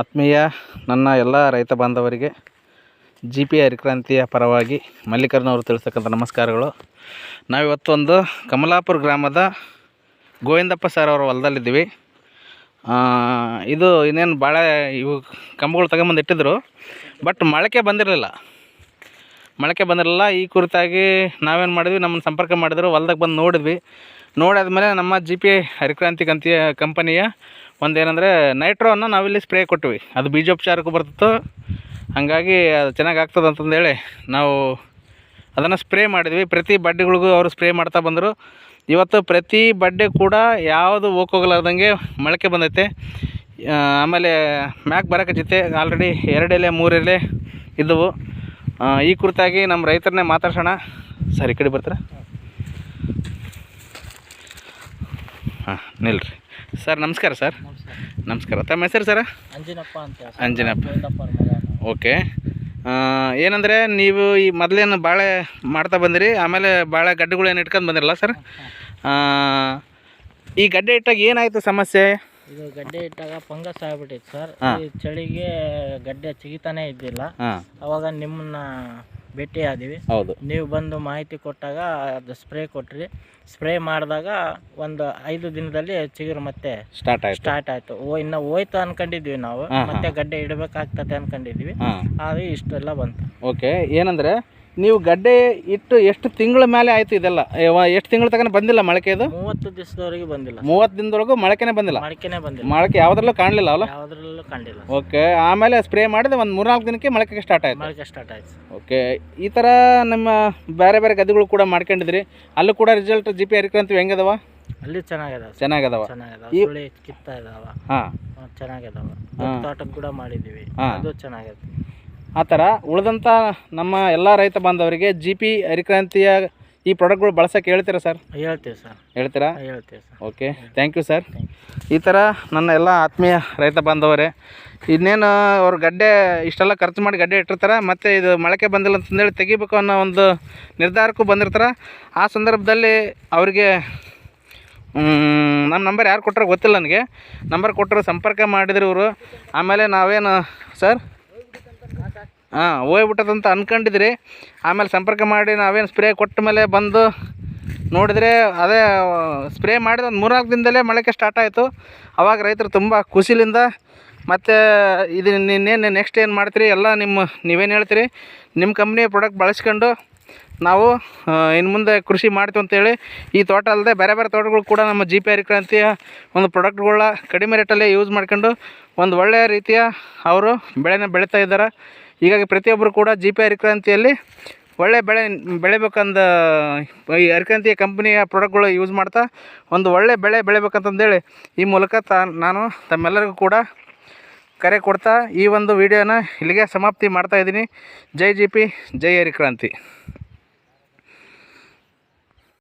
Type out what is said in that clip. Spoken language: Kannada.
ಆತ್ಮೀಯ ನನ್ನ ಎಲ್ಲ ರೈತ ಬಾಂಧವರಿಗೆ ಜಿ ಪಿ ಹರಿಕ್ರಾಂತಿಯ ಪರವಾಗಿ ಮಲ್ಲಿಕಾರ್ಜುನವರು ತಿಳಿಸ್ತಕ್ಕಂಥ ನಮಸ್ಕಾರಗಳು. ನಾವಿವತ್ತೊಂದು ಕಮಲಾಪುರ ಗ್ರಾಮದ ಗೋವಿಂದಪ್ಪ ಸರ್ ಅವರ ಹೊಲದಲ್ಲಿದ್ದೀವಿ. ಇದು ಇನ್ನೇನು ಭಾಳ ಇವು ಕಂಬಗಳು ತಗೊಂಬಂದು ಇಟ್ಟಿದ್ರು ಬಟ್ ಮೊಳಕೆ ಬಂದಿರಲಿಲ್ಲ. ಮೊಳಕೆ ಬಂದಿರಲಿಲ್ಲ, ಈ ಕುರಿತಾಗಿ ನಾವೇನು ಮಾಡಿದ್ವಿ, ನಮ್ಮನ್ನು ಸಂಪರ್ಕ ಮಾಡಿದ್ರು, ಹೊಲ್ದಾಗ ಬಂದು ನೋಡಿದ್ವಿ. ನೋಡಾದ್ಮೇಲೆ ನಮ್ಮ ಜಿ ಪಿ ಹರಿಕ್ರಾಂತಿ ಕಂತಿಯ ಕಂಪನಿಯ ಒಂದೇನೆಂದರೆ ನೈಟ್ರೋವನ್ನು ನಾವಿಲ್ಲಿ ಸ್ಪ್ರೇ ಕೊಟ್ವಿ. ಅದು ಬೀಜೋಪಚಾರಕ್ಕೂ ಬರ್ತಿತ್ತು? ಹಾಗಾಗಿ ಅದು ಚೆನ್ನಾಗಿ ಆಗ್ತದೆ ಅಂತಂದೇಳಿ ನಾವು ಅದನ್ನು ಸ್ಪ್ರೇ ಮಾಡಿದ್ವಿ. ಪ್ರತಿ ಬಡ್ಡೆಗಳಿಗೂ ಅವರು ಸ್ಪ್ರೇ ಮಾಡ್ತಾ ಬಂದರು. ಇವತ್ತು ಪ್ರತಿ ಬಡ್ಡೆ ಕೂಡ ಯಾವುದು ಹೋಗೋಗಲಾರ್ದಂಗೆ ಮೊಳಕೆ ಬಂದೈತೆ. ಆಮೇಲೆ ಮ್ಯಾಕ್ ಜೊತೆ ಆಲ್ರೆಡಿ ಎರಡೆಲೆ ಮೂರೆಲೆ ಇದ್ದವು. ಈ ಕುರಿತಾಗಿ ನಮ್ಮ ರೈತರನ್ನೇ ಮಾತಾಡ್ಸೋಣ. ಸರಿ ಕಡೆ ಬರ್ತಾರೆ? ಹಾಂ, ನಿಲ್ರಿ. ಸರ್ ನಮಸ್ಕಾರ ಸರ್. ನಮಸ್ಕಾರ. ತಮ್ಮ ಹೆಸರು ಸರ್? ಅಂಜಿನಪ್ಪ ಅಂತ ಅಂಜಿನಪ್ಪ. ಓಕೆ. ಏನಂದರೆ ನೀವು ಈ ಮೊದಲೇನು ಬಾಳೆ ಮಾಡ್ತಾ ಬಂದಿರಿ ಆಮೇಲೆ ಬಾಳೆ ಗಡ್ಡೆಗಳು ಏನು ಇಟ್ಕೊಂಡು ಬಂದಿರಲ್ಲ ಸರ್? ಈ ಗಡ್ಡೆ ಇಟ್ಟಾಗ ಏನಾಯಿತು ಸಮಸ್ಯೆ? ಇದು ಗಡ್ಡೆ ಇಟ್ಟಾಗ ಫಂಗಸ್ ಆಗಿಬಿಟ್ಟಿತ್ತು ಸರ್. ಈ ಚಳಿಗೆ ಗಡ್ಡೆ ಚಿಗಿತಾನೆ ಇದ್ದಿಲ್ಲ. ಅವಾಗ ನಿಮ್ಮನ್ನ ಭೇಟಿ ಆದಿವಿ ಹೌದು. ನೀವು ಬಂದು ಮಾಹಿತಿ ಕೊಟ್ಟಾಗ ಅದು ಸ್ಪ್ರೇ ಕೊಟ್ರಿ. ಸ್ಪ್ರೇ ಮಾಡಿದಾಗ ಒಂದು ಐದು ದಿನದಲ್ಲಿ ಚಿಗುರು ಮತ್ತೆ ಸ್ಟಾರ್ಟ್ ಆಯ್ತು. ಸ್ಟಾರ್ಟ್ ಆಯ್ತು. ಓ ಇನ್ನ ಹೋಯ್ತು ಅನ್ಕೊಂಡಿದ್ವಿ ನಾವು. ಹಾ, ಹಾ. ಮತ್ತೆ ಗಡ್ಡೆ ಇಡಬೇಕಾಗ್ತದೆ ಅನ್ಕೊಂಡಿದ್ವಿ ಆದ್ರೆ ಇಷ್ಟೆಲ್ಲ ಬಂತು. ಓಕೆ ಏನಂದರೆ ನೀವು ಗಡ್ಡೆ ಇಟ್ಟು ಎಷ್ಟು ತಿಂಗಳ ಮೇಲೆ ಆಯ್ತು ಇದೆಲ್ಲ? ಎಷ್ಟು ತಿಂಗಳ ತಕನ ಬಂದಿಲ್ಲ ಮೊಳಕೆ ಇದು? ಮೂವತ್ತು ದಿವಸದವರೆಗೆ ಬಂದಿಲ್ಲ. ಮೂವತ್ತು ದಿನದೊಳಗೂ ಮೊಳಕೆನೇ ಬಂದಿಲ್ಲ? ಮೊಳಕೆನೆ ಬಂದಿಲ್ಲ. ಮೊಳಕೆ ಯಾವುದ್ರಲ್ಲೂ ಕಾಣಲಿಲ್ಲ ಅಲ್ಲ? ಯಾವ್ದ್ರಲ್ಲೂ ಕಂಡಿಲ್ಲ ಓಕೆ ಆಮೇಲೆ ಸ್ಪ್ರೇ ಮಾಡಿದ ಒಂದು ಮೂರ್ನಾಲ್ಕು ದಿನಕ್ಕೆ ಮೊಳಕೆ ಸ್ಟಾರ್ಟ್ ಆಯಿತು. ಮೊಳಕೆ ಸ್ಟಾರ್ಟ್ ಆಯ್ತು. ಓಕೆ ಈ ಥರ ನಮ್ಮ ಬೇರೆ ಬೇರೆ ಗದ್ದೆಗಳು ಕೂಡ ಮಾಡ್ಕೊಂಡಿದ್ರಿ. ಅಲ್ಲೂ ಕೂಡ ರಿಸಲ್ಟ್ ಜಿ ಪಿ ಹರಿಕಂತೀವಿ ಹೆಂಗದವ? ಅಲ್ಲಿ ಚೆನ್ನಾಗದಾವ. ಚೆನ್ನಾಗದವ. ಚೆನ್ನಾಗದಾವ. ಈ- ಸುಳಿ ಕಿತ್ತ ಇದಾವ ಹಾಂ ಚೆನ್ನಾಗದಾವ. ಹಾ. ತೋಟಕ್ಕೆ ಕೂಡ ಮಾಡಿದೀವಿ ಹಾ. ಅದು ಚೆನ್ನಾಗೈತೆ. ಆ ಥರ ಉಳಿದಂಥ ನಮ್ಮ ಎಲ್ಲ ರೈತ ಬಾಂಧವರಿಗೆ ಜಿ ಪಿ ಹರಿಕ್ರಾಂತಿಯ ಈ ಪ್ರಾಡಕ್ಟ್ಗಳು ಬಳಸೋಕೆ ಹೇಳ್ತೀರಾ ಸರ್? ಹೇಳ್ತೀವಿ ಸರ್. ಹೇಳ್ತೀರಾ? ಹೇಳ್ತೀವಿ sir. Okay thank you sir ಈ ಥರ ನನ್ನ ಎಲ್ಲ ಆತ್ಮೀಯ ರೈತ ಬಾಂಧವರೇ ಇನ್ನೇನು ಅವ್ರು ಗಡ್ಡೆ ಇಷ್ಟೆಲ್ಲ ಖರ್ಚು ಮಾಡಿ ಗಡ್ಡೆ ಇಟ್ಟಿರ್ತಾರೆ ಮತ್ತು ಇದು ಮೊಳಕೆ ಬಂದಿಲ್ಲ ಅಂತಂದೇಳಿ ತೆಗಿಬೇಕು ಅನ್ನೋ ಒಂದು ನಿರ್ಧಾರಕ್ಕೂ ಬಂದಿರ್ತಾರೆ. ಆ ಸಂದರ್ಭದಲ್ಲಿ ಅವರಿಗೆ ನಮ್ಮ ನಂಬರ್ ಯಾರು ಕೊಟ್ಟರೋ ಗೊತ್ತಿಲ್ಲ ನನಗೆ. ನಂಬರ್ ಕೊಟ್ಟರು ಸಂಪರ್ಕ ಮಾಡಿದ್ರು ಇವರು. ಆಮೇಲೆ ನಾವೇನು ಸರ್ ಹಾಂ, ಹೋಗ್ಬಿಟ್ಟದಂತ ಅಂದ್ಕೊಂಡಿದ್ರಿ ಆಮೇಲೆ ಸಂಪರ್ಕ ಮಾಡಿ ನಾವೇನು ಸ್ಪ್ರೇ ಕೊಟ್ಟ ಮೇಲೆ ಬಂದು ನೋಡಿದರೆ ಅದೇ ಸ್ಪ್ರೇ ಮಾಡಿದ ಒಂದು ಮೂರ್ನಾಲ್ಕು ದಿನದಲ್ಲೇ ಮೊಳಕೆ ಸ್ಟಾರ್ಟ್ ಆಯಿತು. ಅವಾಗ ರೈತರು ತುಂಬ ಖುಷಿಲಿಂದ ಮತ್ತು ಇದು ನಿನ್ನೇನು ನೆಕ್ಸ್ಟ್ ಏನು ಮಾಡ್ತೀರಿ ಎಲ್ಲ ನಿಮ್ಮ ನೀವೇನು ಹೇಳ್ತೀರಿ? ನಿಮ್ಮ ಕಂಪ್ನಿ ಪ್ರಾಡಕ್ಟ್ ಬಳಸ್ಕೊಂಡು ನಾವು ಇನ್ನು ಮುಂದೆ ಕೃಷಿ ಮಾಡ್ತೀವಿ ಅಂತೇಳಿ ಈ ತೋಟ ಅಲ್ಲದೆ ಬೇರೆ ಬೇರೆ ತೋಟಗಳು ಕೂಡ ನಮ್ಮ ಜಿ ಪಿ ಹರಿಕ್ರಾಂತಿಯ ಒಂದು ಪ್ರಾಡಕ್ಟ್ಗಳನ್ನ ಕಡಿಮೆ ರೇಟಲ್ಲೇ ಯೂಸ್ ಮಾಡ್ಕೊಂಡು ಒಂದು ಒಳ್ಳೆಯ ರೀತಿಯ ಅವರು ಬೆಳೆನ ಬೆಳೀತಾ ಇದ್ದಾರೆ. ಹೀಗಾಗಿ ಪ್ರತಿಯೊಬ್ಬರು ಕೂಡ ಜಿ ಪಿ ಹರಿಕ್ರಾಂತಿಯಲ್ಲಿ ಒಳ್ಳೆ ಬೆಳೆ ಬೆಳಿಬೇಕಂದ, ಈ ಹರಿಕ್ರಾಂತಿಯ ಕಂಪ್ನಿಯ ಪ್ರಾಡಕ್ಟ್ಗಳು ಯೂಸ್ ಮಾಡ್ತಾ ಒಂದು ಒಳ್ಳೆ ಬೆಳೆ ಬೆಳಿಬೇಕಂತಂದೇಳಿ ಈ ಮೂಲಕ ತಾ, ನಾನು ತಮ್ಮೆಲ್ಲರಿಗೂ ಕೂಡ ಕರೆ ಕೊಡ್ತಾ ಈ ಒಂದು ವಿಡಿಯೋನ ಇಲ್ಲಿಗೆ ಸಮಾಪ್ತಿ ಮಾಡ್ತಾ ಇದ್ದೀನಿ. ಜೈ ಜಿ ಪಿ ಜೈ ಹರಿಕ್ರಾಂತಿ